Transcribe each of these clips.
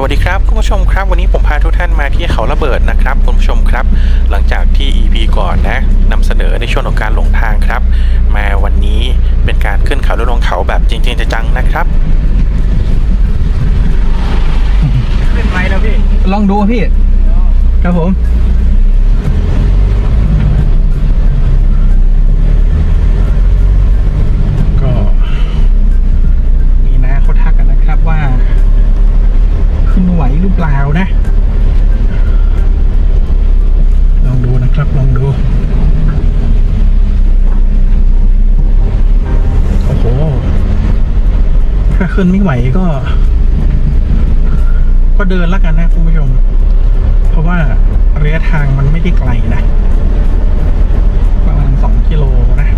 สวัสดีครับคุณผู้ชมครับ วันนี้ผมพาทุกท่านมาที่เขาระเบิดนะครับคุณผู้ชมครับ หลังจากที่ EP ก่อนนะนำเสนอในช่วงของการหลงทางครับ มาวันนี้เป็นการขึ้นเขาและลงเขาแบบจริง ๆ จังๆนะครับ ขึ้นไปแล้วพี่ลองดูพี่ครับผม เปล่านะ ลองดูนะครับลองดู โอ้โห ถ้าขึ้นไม่ไหวก็ ก็เดินแล้วกันนะคุณผู้ชม เพราะว่าระยะทางมันไม่ได้ไกลนะ ประมาณสองกิโลนะ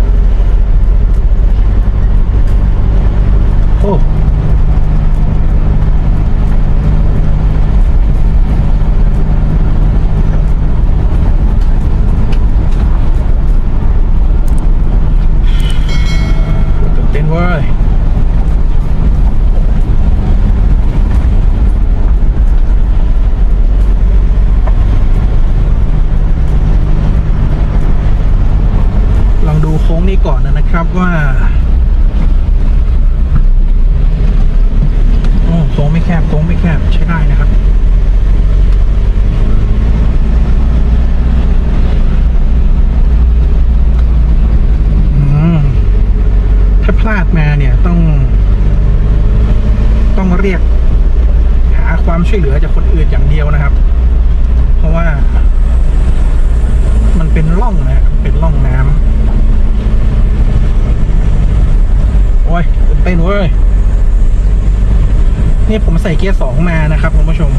โอ้ ตื่นเต้นเว้ยลองดูโค้งนี้ก่อนนะครับว่าโอ้โค้งไม่แคบโค้งไม่แคบใช้ได้นะครับ อืม ถ้าพลาดมา เนี่ยต้อง ต้องเรียก หาความช่วยเหลือจากคนอื่นอย่างเดียวนะครับ เพราะว่า มันเป็นร่องนะเป็นร่องน้ำโอ้ยตื่นเต้นเว้ยนี่ผมใส่เกียร์สองมานะครับคุณผู้ชม